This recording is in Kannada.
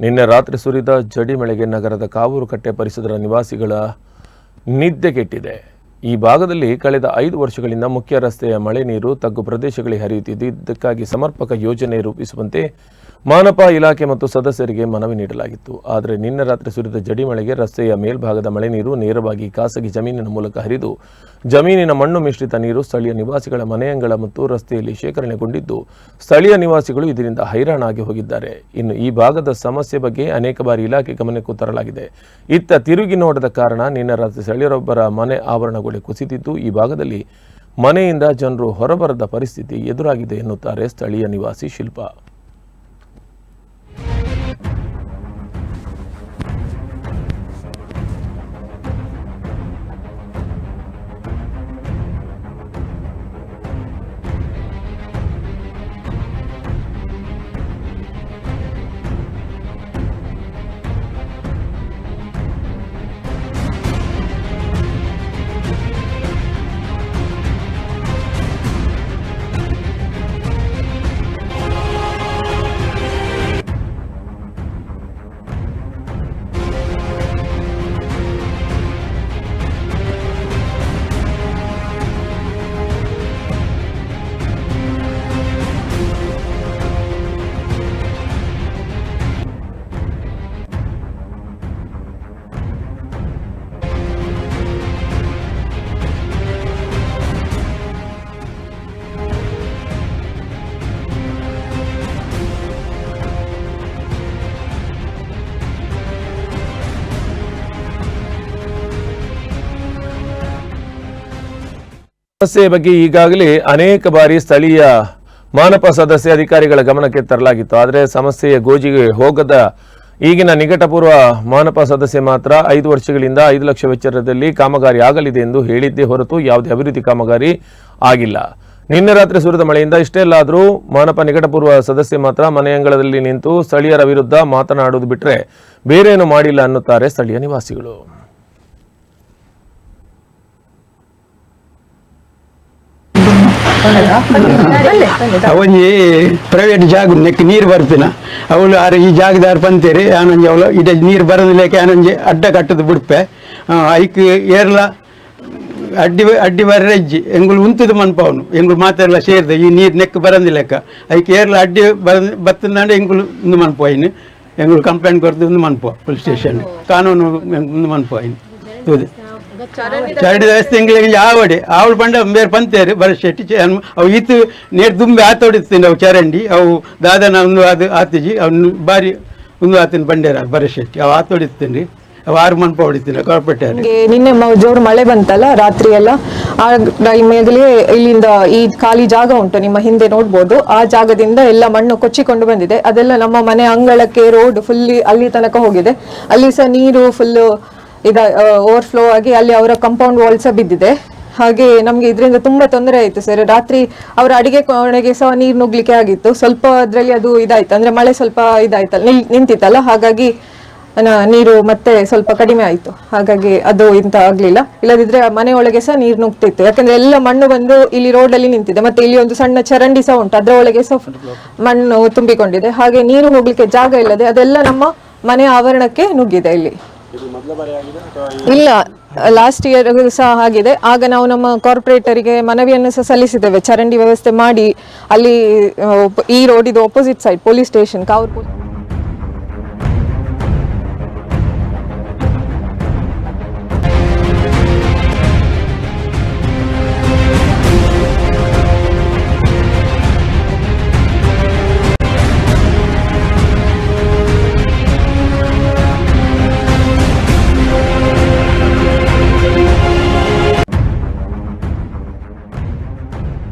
ನಿನ್ನೆ ರಾತ್ರಿ ಸುರಿದ ಜಡಿ ಮಳೆಗೆ ನಗರದ ಕಾವೂರು ಕಟ್ಟೆ ಪರಿಸರದ ನಿವಾಸಿಗಳ ನಿದ್ದೆ ಕೆಟ್ಟಿದೆ. ಈ ಭಾಗದಲ್ಲಿ ಕಳೆದ ಐದು ವರ್ಷಗಳಿಂದ ಮುಖ್ಯ ರಸ್ತೆಯ ಮಳೆ ನೀರು ತಗ್ಗು ಪ್ರದೇಶಗಳಿಗೆ ಹರಿಯುತ್ತಿದ್ದು, ಇದಕ್ಕಾಗಿ ಸಮರ್ಪಕ ಯೋಜನೆ ರೂಪಿಸುವಂತೆ ಮಾನಪ ಇಲಾಖೆ ಮತ್ತು ಸದಸ್ಯರಿಗೆ ಮನವಿ ನೀಡಲಾಗಿತ್ತು. ಆದರೆ ನಿನ್ನೆ ರಾತ್ರಿ ಸುರಿದ ಜಡಿಮಳೆಗೆ ರಸ್ತೆಯ ಮೇಲ್ಭಾಗದ ಮಳೆ ನೀರು ನೇರವಾಗಿ ಖಾಸಗಿ ಜಮೀನಿನ ಮೂಲಕ ಹರಿದು, ಜಮೀನಿನ ಮಣ್ಣು ಮಿಶ್ರಿತ ನೀರು ಸ್ಥಳೀಯ ನಿವಾಸಿಗಳ ಮನೆಯಂಗಳ ಮತ್ತು ರಸ್ತೆಯಲ್ಲಿ ಶೇಖರಣೆಗೊಂಡಿದ್ದು, ಸ್ಥಳೀಯ ನಿವಾಸಿಗಳು ಇದರಿಂದ ಹೈರಾಣಾಗಿ ಹೋಗಿದ್ದಾರೆ. ಇನ್ನು ಈ ಭಾಗದ ಸಮಸ್ಯೆ ಬಗ್ಗೆ ಅನೇಕ ಬಾರಿ ಇಲಾಖೆ ಗಮನಕ್ಕೂ ತರಲಾಗಿದೆ. ಇತ್ತ ತಿರುಗಿ ನೋಡದ ಕಾರಣ ನಿನ್ನೆ ರಾತ್ರಿ ಸ್ಥಳೀಯರೊಬ್ಬರ ಮನೆ ಆವರಣಗೊಳಿ ಕುಸಿದಿದ್ದು, ಈ ಭಾಗದಲ್ಲಿ ಮನೆಯಿಂದ ಜನರು ಹೊರಬರದ ಪರಿಸ್ಥಿತಿ ಎದುರಾಗಿದೆ ಎನ್ನುತ್ತಾರೆ ಸ್ಥಳೀಯ ನಿವಾಸಿ ಶಿಲ್ಪ. ಸಮಸ್ಯೆಯ ಬಗ್ಗೆ ಈಗಾಗಲೇ ಅನೇಕ ಬಾರಿ ಸ್ಥಳೀಯ ಮಾನಪ ಸದಸ್ಯ ಅಧಿಕಾರಿಗಳ ಗಮನಕ್ಕೆ ತರಲಾಗಿತ್ತು. ಆದರೆ ಸಮಸ್ಯೆಯ ಗೋಜಿಗೆ ಹೋಗದ ಈಗಿನ ನಿಕಟಪೂರ್ವ ಮಾನಪ ಸದಸ್ಯ ಮಾತ್ರ ಐದು ವರ್ಷಗಳಿಂದ ಐದು ಲಕ್ಷ ವೆಚ್ಚದಲ್ಲಿ ಕಾಮಗಾರಿ ಆಗಲಿದೆ ಎಂದು ಹೇಳಿದ್ದೇ ಹೊರತು ಯಾವುದೇ ಅಭಿವೃದ್ಧಿ ಕಾಮಗಾರಿ ಆಗಿಲ್ಲ. ನಿನ್ನೆ ರಾತ್ರಿ ಸುರಿದ ಮಳೆಯಿಂದ ಇಷ್ಟೆಲ್ಲಾದರೂ ಮಾನಪ ನಿಕಟಪೂರ್ವ ಸದಸ್ಯ ಮಾತ್ರ ಮನೆಯಂಗಳದಲ್ಲಿ ನಿಂತು ಸ್ಥಳೀಯರ ವಿರುದ್ಧ ಮಾತನಾಡುವುದು ಬಿಟ್ಟರೆ ಬೇರೇನು ಮಾಡಿಲ್ಲ ಅನ್ನುತ್ತಾರೆ ಸ್ಥಳೀಯ ನಿವಾಸಿಗಳು. ಅವನಿಗೆ ಪ್ರೈವೇಟ್ ಜಾಗ ನೆಕ್ ನೀರು ಬರ್ತಿನ. ಅವಳು ಆರು ಈ ಜಾಗದಾರು ಪಂತೇರಿ ಆನಂಜಿ ಅವಳು. ಇಡ ನೀರು ಬರೋದಿಲ್ಲಕ್ಕೆ ಆನಂಜಿ ಅಡ್ಡ ಕಟ್ಟದು ಬಿಡ್ಪೆ. ಐಕ್ ಏರ್ಲ, ಅಡ್ಡಿ ಅಡ್ಡಿ ಬರ್ರಜ್ಜಿ ಎಂಗುಳು ಉಂತದು ಮನ್ಪ ಅವನು. ಎಂಗುಳು ಮಾತೆಲ್ಲ ಸೇರಿದೆ, ಈ ನೀರು ನೆಕ್ ಬರಂದಿಲ್ಲಕ್ಕ ಐಕ್ ಏರ್ಲ ಅಡ್ಡಿ ಬರ ಬತ್ತನಾಡೆ ಎಂಗುಳು ಇಂದು ಮನ್ಪ ಇನ್ನು ಎಂಗುಳು ಕಂಪ್ಲೇಂಟ್ ಕೊಡ್ದು ಮನ್ಪ ಪೊಲೀಸ್ ಸ್ಟೇಷನ್ ಕಾನೂನು ಒಂದು ಮನ್ಪ ಹೌದು. ಚರಡಿ ವ್ಯವಸ್ಥೆ ಆವಡೆ ಯಾವಡೆ ಅವಳು ಬಂಡ ಬೇರೆ ಪಂತೇರಿ ಬರ ಶೆಟ್ಟಿ ಅವು ಈತು ನೀರು ತುಂಬಿ ಆತೋಡಿಸ್ತೀನಿ ಅವು ಚರಂಡಿ. ಅವು ದಾದನ ಒಂದು ಅದು ಆತಿಜಿ ಅವನು ಬಾರಿ ಒಂದು ಆತಿನ ಬಂಡೇರ ಬರ ಶೆಟ್ಟಿ. ಅವು ಆತೋಡಿಸ್ತೀನಿ ಅವು ಆರು ಮನ್ಪ ಹೊಡಿತೀನಿ ಕೊಳಪಟ್ಟೆ ನಮ್ಗೆ ನಿನ್ನೆ ಮ- ಜೋರು ಮಳೆ ಬಂತಲ್ಲ ರಾತ್ರಿ ಎಲ್ಲ. ಆ ಟೈಮಲ್ಲಿ ಇಲ್ಲಿಂದ ಈ ಖಾಲಿ ಜಾಗ ಉಂಟು ನಿಮ್ಮ ಹಿಂದೆ ನೋಡ್ಬೋದು. ಆ ಜಾಗದಿಂದ ಎಲ್ಲ ಮಣ್ಣು ಕೊಚ್ಚಿಕೊಂಡು ಬಂದಿದೆ. ಅದೆಲ್ಲ ನಮ್ಮ ಮನೆ ಅಂಗಳಕ್ಕೆ ರೋಡ್ ಫುಲ್ಲಿ ಅಲ್ಲಿ ತನಕ ಹೋಗಿದೆ. ಅಲ್ಲಿ ಸಹ ನೀರು ಫುಲ್ ಇದ ಓವರ್ಫ್ಲೋ ಆಗಿ ಅಲ್ಲಿ ಅವರ ಕಂಪೌಂಡ್ ವಾಲ್ ಸಹ ಬಿದ್ದಿದೆ. ಹಾಗೆ ನಮ್ಗೆ ಇದರಿಂದ ತುಂಬಾ ತೊಂದರೆ ಆಯ್ತು ಸರ್. ರಾತ್ರಿ ಅವರ ಅಡಿಗೆ ಕೋಣೆಗೆ ಸಹ ನೀರು ನುಗ್ಲಿಕ್ಕೆ ಆಗಿತ್ತು. ಸ್ವಲ್ಪ ಅದ್ರಲ್ಲಿ ಅದು ಇದಾಯ್ತು. ಅಂದ್ರೆ ಮಳೆ ಸ್ವಲ್ಪ ಇದಾಯ್ತಲ್ಲ ನಿಂತಿತ್ತಲ್ಲ? ಹಾಗಾಗಿ ನೀರು ಮತ್ತೆ ಸ್ವಲ್ಪ ಕಡಿಮೆ ಆಯಿತು. ಹಾಗಾಗಿ ಅದು ಇಂತ ಆಗ್ಲಿಲ್ಲ. ಇಲ್ಲದಿದ್ರೆ ಮನೆ ಒಳಗೆ ಸಹ ನೀರು ನುಗ್ತಿತ್ತು. ಯಾಕಂದ್ರೆ ಎಲ್ಲ ಮಣ್ಣು ಬಂದು ಇಲ್ಲಿ ರೋಡ್ ಅಲ್ಲಿ ನಿಂತಿದೆ. ಮತ್ತೆ ಇಲ್ಲಿ ಒಂದು ಸಣ್ಣ ಚರಂಡಿ ಸಹ ಉಂಟು. ಅದರ ಒಳಗೆ ಸಹ ಮಣ್ಣು ತುಂಬಿಕೊಂಡಿದೆ. ಹಾಗೆ ನೀರು ಹೋಗ್ಲಿಕ್ಕೆ ಜಾಗ ಇಲ್ಲದೆ ಅದೆಲ್ಲ ನಮ್ಮ ಮನೆ ಆವರಣಕ್ಕೆ ನುಗ್ಗಿದೆ ಇಲ್ಲಿ. ಇಲ್ಲ ಲಾಸ್ಟ್ ಇಯರ್ ಸಹ ಆಗಿದೆ ಆಗ ನಾವು ನಮ್ಮ ಕಾರ್ಪೊರೇಟರಿಗೆ ಮನವಿಯನ್ನು ಸಹ ಸಲ್ಲಿಸಿದ್ದೇವೆ. ಚರಂಡಿ ವ್ಯವಸ್ಥೆ ಮಾಡಿ ಅಲ್ಲಿ ಈ ರೋಡಿದು opposite side police station Kavoor